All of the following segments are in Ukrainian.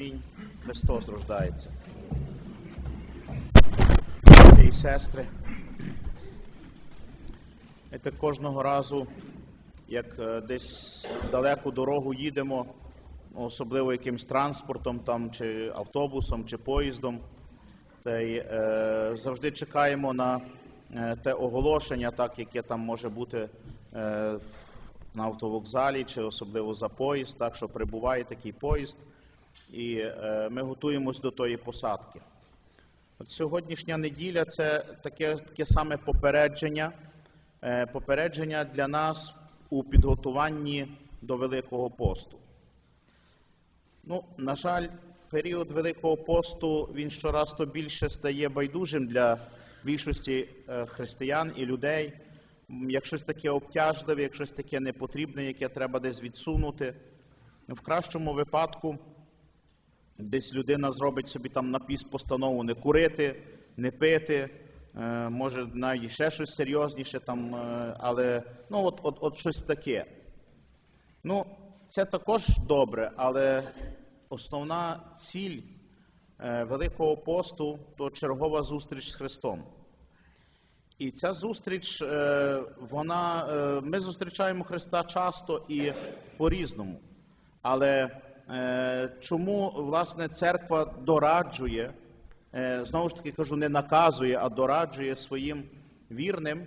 Амінь. Христос рождається. І сестри. Знаєте, кожного разу, як е, десь далеку дорогу їдемо, ну, особливо якимсь транспортом, там, чи автобусом, чи поїздом, та й е, завжди чекаємо на е, те оголошення, так, яке там може бути е, на автовокзалі, чи особливо за поїзд, так, що прибуває такий поїзд і е, ми готуємось до тої посадки. От сьогоднішня неділя це таке, таке саме попередження, е, попередження для нас у підготуванні до Великого посту. Ну, на жаль, період Великого посту він щораз то більше стає байдужим для більшості е, християн і людей. Як щось таке обтяжливе, як щось таке непотрібне, яке треба десь відсунути. В кращому випадку Десь людина зробить собі там на піс постанову не курити, не пити, е, може навіть ще щось серйозніше, там, е, але ну, от, от, от щось таке. Ну, це також добре, але основна ціль е, Великого посту то чергова зустріч з Христом. І ця зустріч, вона, ми зустрічаємо Христа часто і по-різному. Але чому власне церква дораджує, е, знову ж таки кажу, не наказує, а дораджує своїм вірним,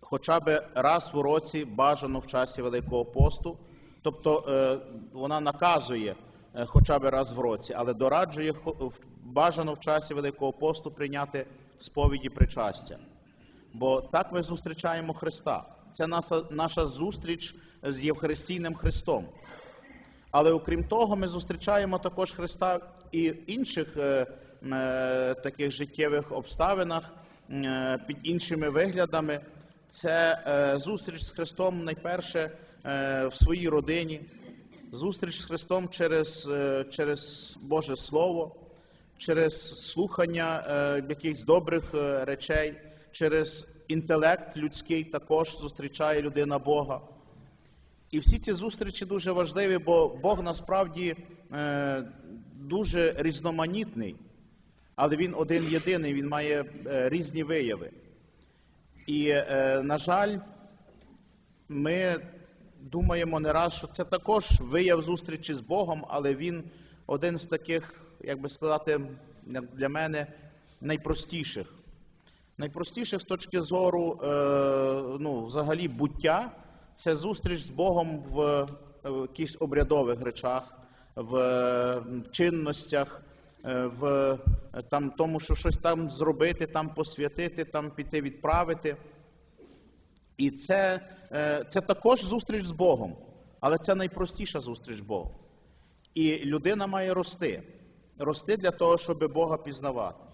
хоча б раз в році бажано в часі Великого посту, тобто е, вона наказує е, хоча б раз в році, але дораджує бажано в часі Великого посту прийняти сповіді причастя. Бо так ми зустрічаємо Христа. Це наша, наша зустріч з Євхаристійним Христом. Але окрім того, ми зустрічаємо також Христа і в інших е, е, таких життєвих обставинах, е, під іншими виглядами. Це зустріч з Христом найперше в своїй родині, зустріч з Христом через, через Боже Слово, через слухання якихось добрих речей, через інтелект людський також зустрічає людина Бога. І всі ці зустрічі дуже важливі, бо Бог насправді е, дуже різноманітний, але Він один єдиний, він має е, різні вияви. І, е, на жаль, ми думаємо не раз, що це також вияв зустрічі з Богом, але він один з таких, як би сказати, для мене найпростіших. Найпростіших з точки зору е, ну, взагалі буття це зустріч з Богом в, е, якихось обрядових речах, в, чинностях, е, в е, там, тому, що щось там зробити, там посвятити, там піти відправити. І це, це також зустріч з Богом, але це найпростіша зустріч з Богом. І людина має рости, рости для того, щоб Бога пізнавати.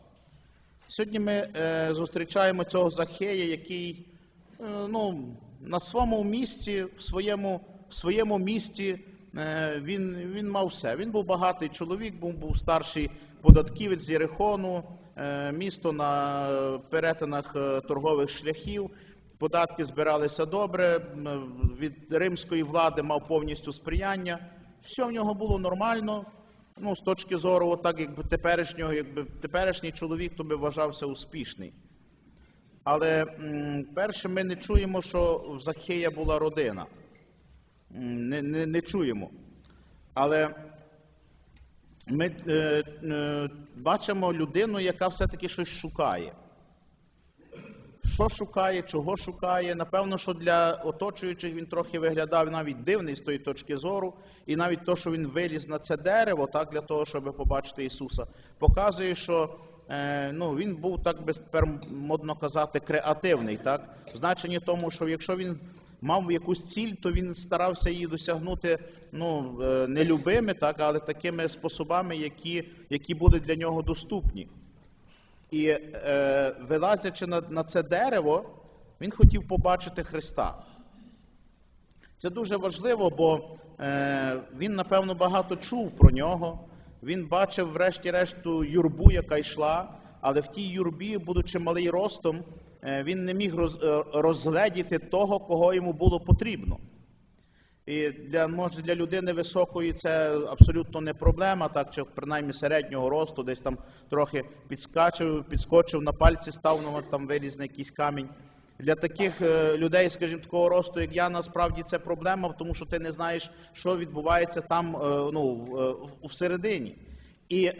Сьогодні ми зустрічаємо цього Захея, який ну, на своєму місці, в своєму, в своєму місті е, він, він мав все. Він був багатий чоловік, був, був старший податківець з Єрихону, е, місто на перетинах е, торгових шляхів. Податки збиралися добре, від римської влади мав повністю сприяння. Все в нього було нормально. Ну, з точки зору, отак, якби теперішнього, якби теперішній чоловік, то би вважався успішний. Але перше, ми не чуємо, що в Захея була родина. Не, не, не чуємо. Але ми е, е, бачимо людину, яка все-таки щось шукає. Що шукає, чого шукає. Напевно, що для оточуючих він трохи виглядав навіть дивний з тої точки зору, і навіть то, що він виліз на це дерево, так для того, щоб побачити Ісуса, показує, що ну, він був так би тепер модно казати креативний, так в значенні тому, що якщо він мав якусь ціль, то він старався її досягнути ну е, не любими, так, але такими способами, які, які були для нього доступні. І е, вилазячи на, на це дерево, він хотів побачити Христа. Це дуже важливо, бо е, він, напевно, багато чув про нього. Він бачив, врешті-решт, ту юрбу, яка йшла, але в тій юрбі, будучи малий ростом, е, він не міг е, розгледіти того, кого йому було потрібно. І для може для людини високої це абсолютно не проблема, так чи принаймні середнього росту, десь там трохи підскачив, підскочив на пальці, став там виліз на якийсь камінь. Для таких е, людей, скажімо, такого росту, як я, насправді це проблема, тому що ти не знаєш, що відбувається там е, ну, е, всередині. І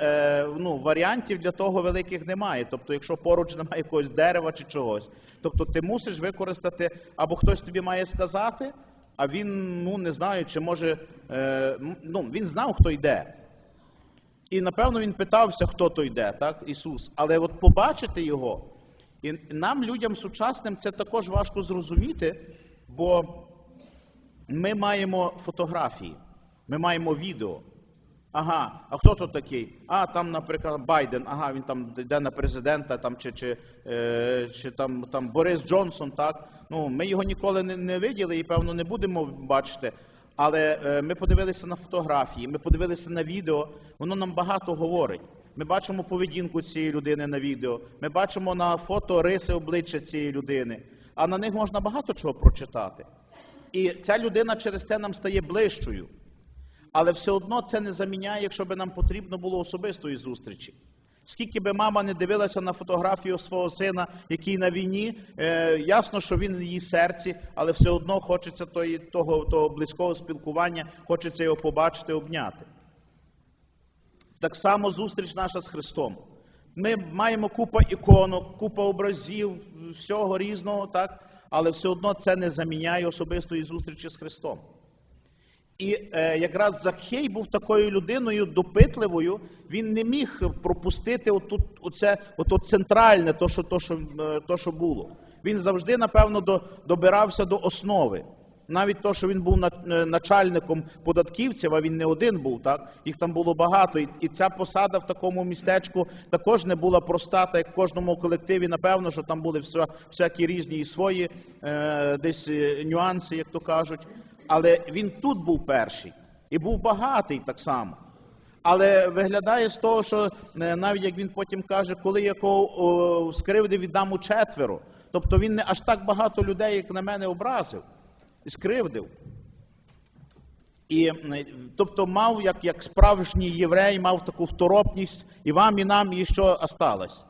ну, варіантів для того великих немає. Тобто, якщо поруч немає якогось дерева чи чогось, тобто ти мусиш використати, або хтось тобі має сказати, а він ну не знаю, чи може ну, він знав, хто йде. І напевно він питався, хто то йде, так, Ісус. Але от побачити його, і нам, людям сучасним, це також важко зрозуміти, бо ми маємо фотографії, ми маємо відео. Ага, а хто тут такий? А, там, наприклад, Байден, ага, він там йде на президента, там, чи, чи, е, чи там, там Борис Джонсон, так? Ну, ми його ніколи не, не виділи і, певно, не будемо бачити. Але е, ми подивилися на фотографії, ми подивилися на відео, воно нам багато говорить. Ми бачимо поведінку цієї людини на відео, ми бачимо на фото риси обличчя цієї людини, а на них можна багато чого прочитати. І ця людина через те нам стає ближчою. Але все одно це не заміняє, якщо би нам потрібно було особистої зустрічі. Скільки би мама не дивилася на фотографію свого сина, який на війні, е, ясно, що він в її серці, але все одно хочеться тої, того, того близького спілкування, хочеться його побачити, обняти. Так само зустріч наша з Христом. Ми маємо купа іконок, купа образів, всього різного, так? але все одно це не заміняє особистої зустрічі з Христом. І е, якраз Захей був такою людиною допитливою, він не міг пропустити отут, оце, ото центральне, то що, то, що, е, то, що було. Він завжди, напевно, до, добирався до основи. Навіть то, що він був е, начальником податківців, а він не один був, так? їх там було багато. І, ця посада в такому містечку також не була проста, так як в кожному колективі, напевно, що там були вся, всякі різні і свої е, десь е, нюанси, як то кажуть. Але він тут був перший і був багатий так само. Але виглядає з того, що навіть як він потім каже, коли якого о, скривдив, віддам у четверо. Тобто він не аж так багато людей, як на мене, образив скривдив. І, тобто мав, як, як справжній єврей, мав таку второпність і вам, і нам, і що осталось.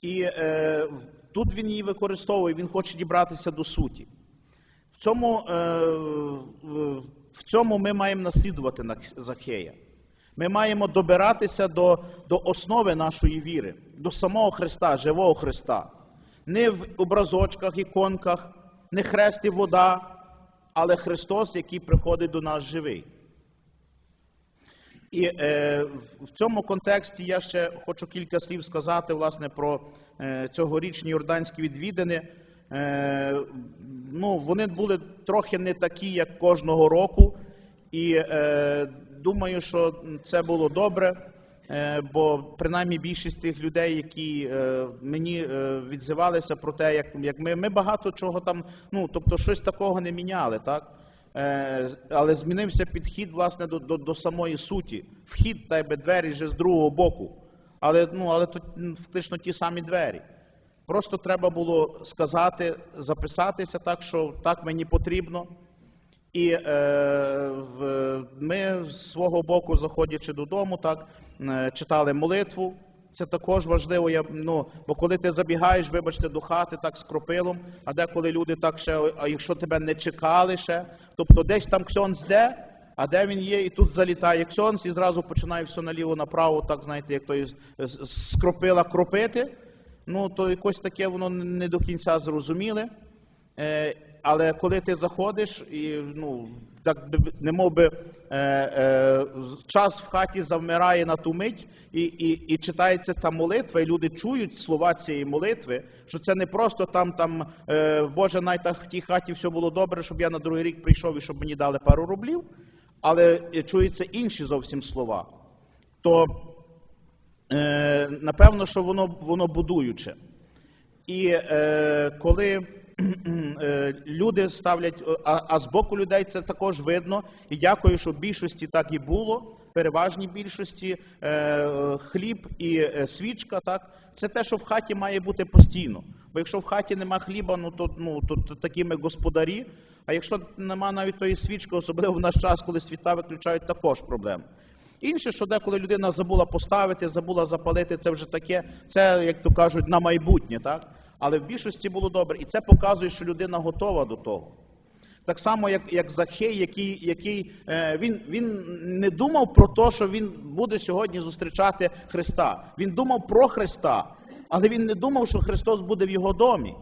І е, тут він її використовує, він хоче дібратися до суті. В цьому, е, в- цьому ми маємо наслідувати на Захея. Ми маємо добиратися до, до основи нашої віри, до самого Христа, живого Христа. Не в образочках, іконках, не хрест і вода, але Христос, який приходить до нас живий. І е, в- цьому контексті я ще хочу кілька слів сказати власне про е, цьогорічні йорданські відвідини. Е, ну, вони були трохи не такі, як кожного року, і е, думаю, що це було добре. Е, Бо принаймні більшість тих людей, які е, мені е, відзивалися про те, як, ми, ми багато чого там, ну тобто щось такого не міняли, так? Але змінився підхід власне до, до, до самої суті. Вхід та якби двері вже з другого боку. Але, ну, але тут фактично ті самі двері. Просто треба було сказати, записатися так, що так мені потрібно. І е, в, ми з свого боку, заходячи додому, так читали молитву. Це також важливо. Я, ну, бо коли ти забігаєш, вибачте, до хати так з кропилом, а деколи люди так ще, а якщо тебе не чекали ще, тобто десь там ксьонз де, а де він є, і тут залітає ксьонз, і зразу починає все наліво направо, так знаєте, як той з, кропила кропити. Ну, то якось таке воно не до кінця зрозуміле. Але коли ти заходиш, і ну так не мов би е, е, час в хаті завмирає на ту мить, і, і, і читається ця молитва, і люди чують слова цієї молитви, що це не просто там, там е, Боже, най так в тій хаті все було добре, щоб я на другий рік прийшов і щоб мені дали пару рублів, але е, чуються інші зовсім слова. То е, напевно, що воно, воно будуюче. І е, коли люди ставлять, а, а з боку людей це також видно. І дякую, що в більшості так і було, переважній більшості е, хліб і е, свічка, так це те, що в хаті має бути постійно. Бо якщо в хаті нема хліба, ну то ну то, то такі ми господарі. А якщо нема навіть тої свічки, особливо в наш час, коли світа виключають, також проблема. Інше, що деколи людина забула поставити, забула запалити, це вже таке, це, як то кажуть, на майбутнє, так? Але в більшості було добре. І це показує, що людина готова до того. Так само, як, як Захей, який, який е, він, він не думав про те, що він буде сьогодні зустрічати Христа. Він думав про Христа, але він не думав, що Христос буде в його домі.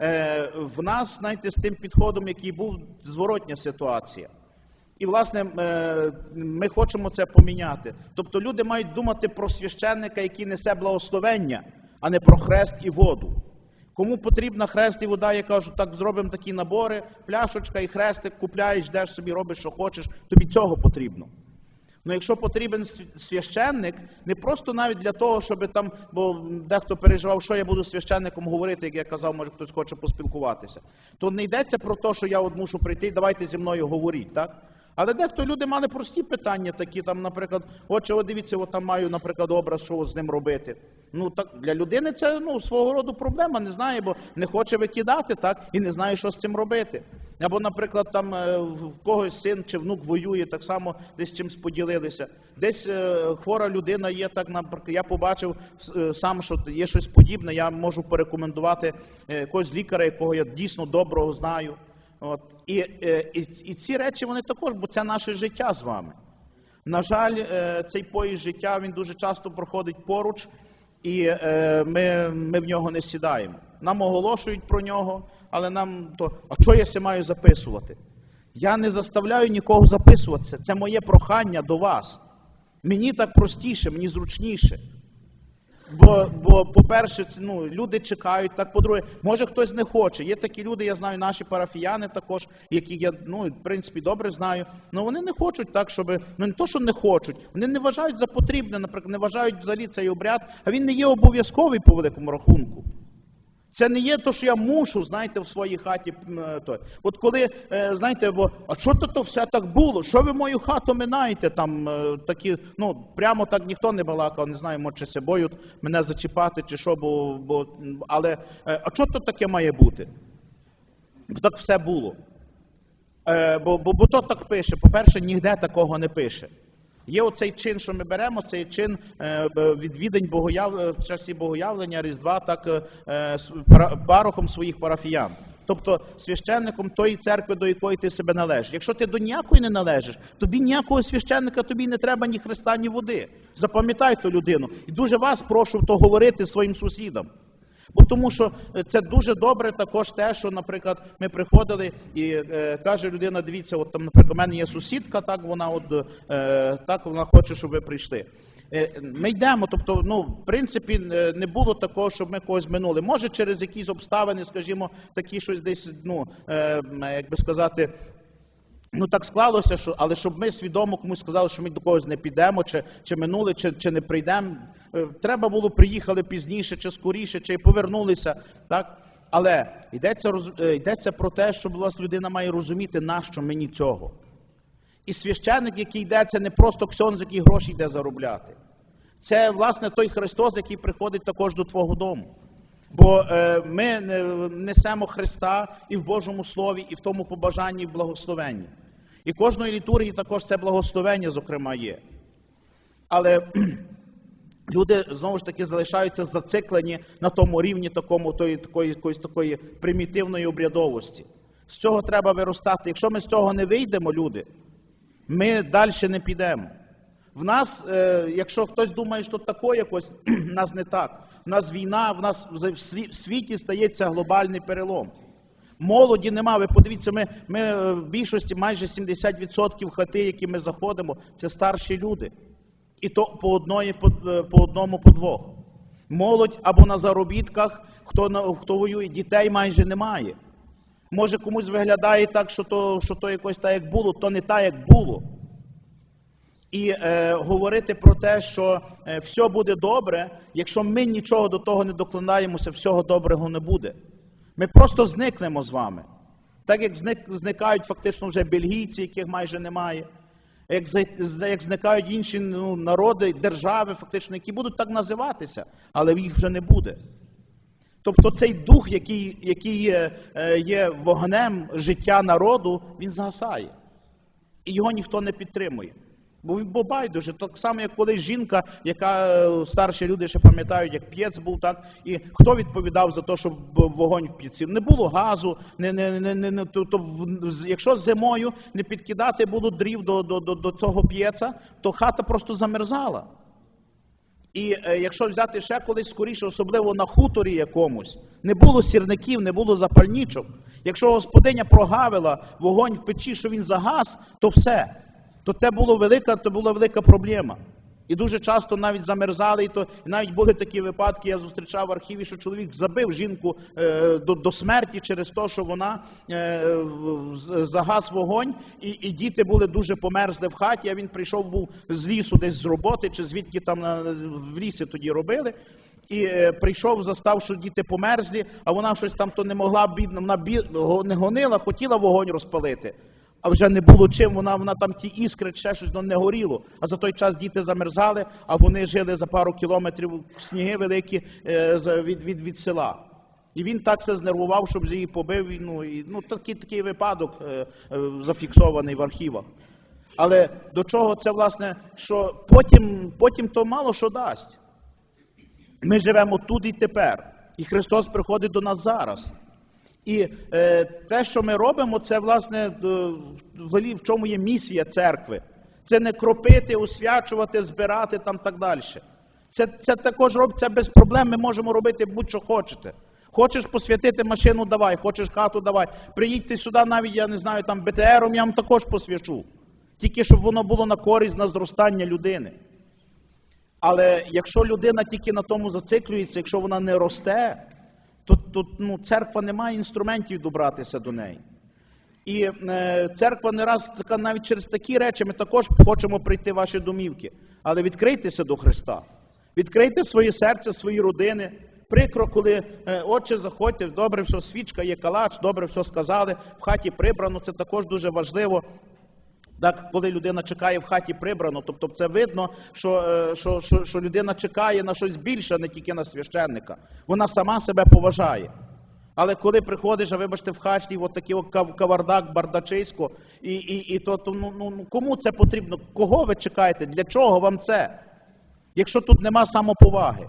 Е, в нас, знаєте, з тим підходом, який був зворотня ситуація. І, власне, е, ми хочемо це поміняти. Тобто люди мають думати про священника, який несе благословення, а не про хрест і воду. Кому потрібна хрест і вода, я кажу, так зробимо такі набори, пляшечка і хрестик, купляєш, йдеш собі, робиш, що хочеш, тобі цього потрібно. Ну, якщо потрібен священник, не просто навіть для того, щоб там, бо дехто переживав, що я буду священником говорити, як я казав, може хтось хоче поспілкуватися, то не йдеться про те, що я от мушу прийти, давайте зі мною говоріть, так? Але дехто люди мали прості питання, такі там, наприклад, отче, от дивіться, от там маю, наприклад, образ, що з ним робити. Ну так для людини це ну свого роду проблема, не знає, бо не хоче викидати, так і не знає, що з цим робити. Або, наприклад, там е, в когось син чи внук воює, так само десь чимсь поділилися. Десь е, хвора людина є, так наприклад, я побачив е, сам, що є щось подібне. Я можу порекомендувати якогось лікаря, якого я дійсно доброго знаю. От і, е, і, і ці речі вони також, бо це наше життя з вами. На жаль, е, цей поїзд життя він дуже часто проходить поруч, і е, ми, ми в нього не сідаємо. Нам оголошують про нього, але нам то, а що я се маю записувати? Я не заставляю нікого записуватися. Це моє прохання до вас. Мені так простіше, мені зручніше. Бо, бо по-перше, ну, люди чекають, так по-друге, може хтось не хоче. Є такі люди, я знаю, наші парафіяни також, які я ну, в принципі добре знаю. але вони не хочуть так, щоб ну не то, що не хочуть, вони не вважають за потрібне, наприклад, не вважають взагалі цей обряд, а він не є обов'язковий по великому рахунку. Це не є то, що я мушу, знаєте, в своїй хаті. е, То. От коли, е, знаєте, бо, а що то, то все так було? Що ви мою хату минаєте? Там е, такі, ну, прямо так ніхто не балакав, не знаю, може, чи се боють мене зачіпати, чи що, бо, бо але а що то таке має бути? Бо так все було. Бо, бо, бо то так пише. По-перше, ніде такого не пише. Є оцей чин, що ми беремо, цей чин е, відвідань богояв... е, в часі богоявлення Різдва, так е, парохом своїх парафіян. Тобто священником тої церкви, до якої ти себе належиш. Якщо ти до ніякої не належиш, тобі ніякого священника, тобі не треба ні хреста, ні води. Запам'ятай ту людину. І дуже вас прошу то говорити своїм сусідам. Бо тому що е, це дуже добре також те, що, наприклад, ми приходили і е, каже людина: дивіться, от там, наприклад, у мене є сусідка, так вона от е, так вона хоче, щоб ви прийшли. Е, Ми йдемо, тобто, ну, в принципі, е, не було такого, щоб ми когось минули. Може, через якісь обставини, скажімо, такі щось десь, ну, як би сказати, Ну так склалося, що але щоб ми свідомо комусь сказали, що ми до когось не підемо, чи, чи минули, чи, чи не прийдемо. Е, Треба було приїхали пізніше, чи скоріше, чи повернулися. Так? Але йдеться, е, йдеться про те, що власне людина має розуміти, нащо мені цього. І священник, який йде, це не просто ксьонз, який гроші йде заробляти. Це, власне, той Христос, який приходить також до твого дому. Бо е, ми несемо Христа і в Божому Слові, і в тому побажанні, і в благословенні. І кожної літургії також це благословення, зокрема, є. Але люди знову ж таки залишаються зациклені на тому рівні такому, тої, такої, якоїсь такої примітивної обрядовості. З цього треба виростати. Якщо ми з цього не вийдемо, люди, ми далі не підемо. В нас, е, якщо хтось думає, що тако якось, в нас не так. В нас війна, в нас в світі стається глобальний перелом. Молоді нема. Ви подивіться, ми, ми е, в більшості майже 70% хати, які ми заходимо, це старші люди. І то по, одної, по, е, по одному, по двох. Молодь або на заробітках, хто, хто воює, дітей майже немає. Може комусь виглядає так, що то, що то якось так, як було, то не так, як було. І е, говорити про те, що е, все буде добре, якщо ми нічого до того не докладаємося, всього доброго не буде. Ми просто зникнемо з вами. Так як зник, зникають фактично вже бельгійці, яких майже немає, як, як зникають інші ну, народи, держави, фактично, які будуть так називатися, але їх вже не буде. Тобто цей дух, який, який є, е, є вогнем життя народу, він згасає. І його ніхто не підтримує. Бо він бо байдуже, так само, як колись жінка, яка е, старші люди ще пам'ятають, як п'єц був, так і хто відповідав за те, щоб вогонь в п'єці? Не було газу, не, не, не, не, не то, то, якщо зимою не підкидати було дрів до, до, до, до цього п'єца, то хата просто замерзала. І е, якщо взяти ще колись скоріше, особливо на хуторі якомусь, не було сірників, не було запальничок. Якщо господиня прогавила вогонь в печі, що він загас, то все. То це було велика, то була велика проблема. І дуже часто навіть замерзали, і то і навіть були такі випадки, я зустрічав в архіві, що чоловік забив жінку е, до, до смерті через те, що вона е, загас вогонь, і, і діти були дуже померзли в хаті, а він прийшов був з лісу десь з роботи, чи звідки там на, в лісі тоді робили. І е, прийшов, застав, що діти померзлі, а вона щось там то не могла бідна, вона бі, не гонила, хотіла вогонь розпалити. А вже не було чим, вона, вона там ті іскри, ще щось ну, не горіло. А за той час діти замерзали, а вони жили за пару кілометрів сніги великі е, від, від, від села. І він так се знервував, щоб її побив. Ну, і, ну, такий, такий випадок е, е, зафіксований в архівах. Але до чого це, власне, що потім, потім то мало що дасть. Ми живемо тут і тепер. І Христос приходить до нас зараз. І е, те, що ми робимо, це власне е, в чому є місія церкви. Це не кропити, освячувати, збирати там так далі. Це, це також робиться без проблем. Ми можемо робити будь-що хочете. Хочеш посвятити машину, давай, хочеш хату, давай. Приїдьте сюди, навіть я не знаю, там БТРом я вам також посвячу. Тільки щоб воно було на користь на зростання людини. Але якщо людина тільки на тому зациклюється, якщо вона не росте, то, то ну, церква не має інструментів добратися до неї. І е, церква не раз така навіть через такі речі ми також хочемо прийти в ваші домівки. Але відкрийтеся до Христа. Відкрийте своє серце, свої родини. Прикро, коли е, отче заходьте, добре, все, свічка є калач, добре, все сказали, в хаті прибрано, це також дуже важливо. Так, коли людина чекає в хаті прибрано, тобто це видно, що, е, що, що, що людина чекає на щось більше, а не тільки на священника. Вона сама себе поважає. Але коли приходиш, а вибачте, в хаті, от такий кавардак, бардачисько, і, і, і то, то ну, ну, ну, кому це потрібно? Кого ви чекаєте? Для чого вам це? Якщо тут нема самоповаги.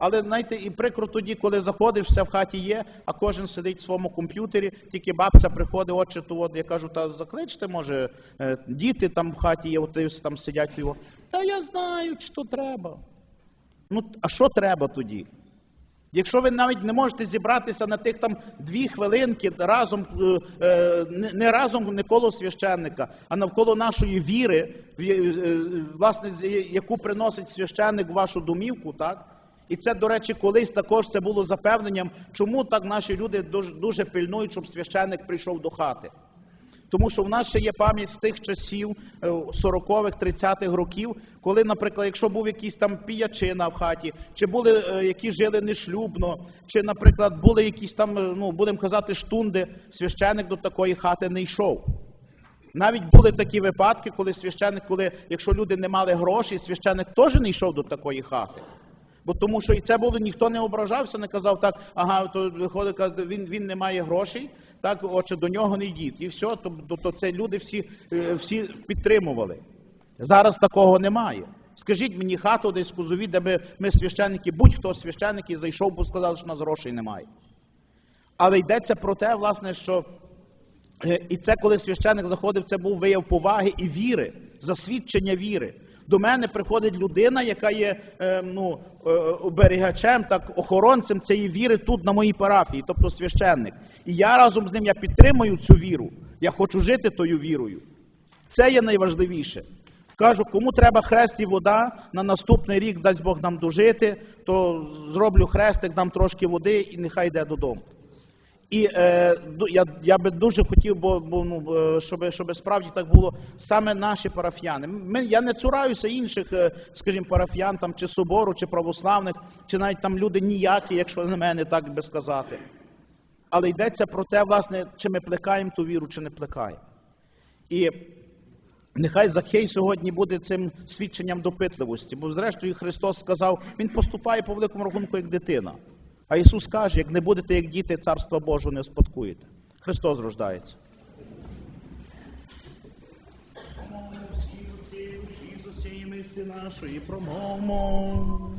Але знаєте, і прикро тоді, коли заходиш, все в хаті є, а кожен сидить в своєму комп'ютері, тільки бабця приходить, отче, то от я кажу, та закличте, може, е, діти там в хаті є, от там сидять його. Та я знаю, що треба. Ну, а що треба тоді? Якщо ви навіть не можете зібратися на тих там дві хвилинки разом, е, е, не- разом не коло священника, а навколо нашої віри, власне, яку приносить священник в вашу домівку, так? І це, до речі, колись також це було запевненням, чому так наші люди дуже, пильнують, щоб священник прийшов до хати. Тому що в нас ще є пам'ять з тих часів е, 40-х, 30-х років, коли, наприклад, якщо був якийсь там піячина в хаті, чи були е, які жили нешлюбно, чи, наприклад, були якісь там, е, ну будемо казати, штунди, священик до такої хати не йшов. Навіть були такі випадки, коли священик, коли, якщо люди не мали грошей, священик теж не йшов до такої хати. Бо тому що і це було, ніхто не ображався, не казав так, ага, то виходить, він, він не має грошей, так, отже, до нього не йдіть. І все, то, то, то це люди всі, е, всі підтримували. Зараз такого немає. Скажіть мені хату десь Кузові, де би ми священники, будь-хто священник і зайшов, бо сказали, що у нас грошей немає. Але йдеться про те, власне, що Е, І це, коли священик заходив, це був вияв поваги і віри, засвідчення віри. До мене приходить людина, яка є е, ну, е, оберігачем, так, охоронцем цієї віри тут, на моїй парафії, тобто священник. І я разом з ним я підтримую цю віру. Я хочу жити тою вірою. Це є найважливіше. Кажу, кому треба хрест і вода на наступний рік, дасть Бог нам дожити, то зроблю хрестик, дам трошки води і нехай йде додому. І е, я, я би дуже хотів, бо, бо ну, щоб, щоб справді так було саме наші парафіяни. Ми, я не цураюся інших, е, скажімо, парафіян там, чи собору, чи православних, чи навіть там люди ніякі, якщо на мене так би сказати. Але йдеться про те, власне, чи ми плекаємо ту віру, чи не плекаємо. І нехай Захей сьогодні буде цим свідченням допитливості, бо зрештою Христос сказав, Він поступає по великому рахунку як дитина. А Ісус каже, як не будете як діти, Царства Божого не спадкуєте. Христос рождається. Всі, всі, всі, з усієї мислі нашої промовмо.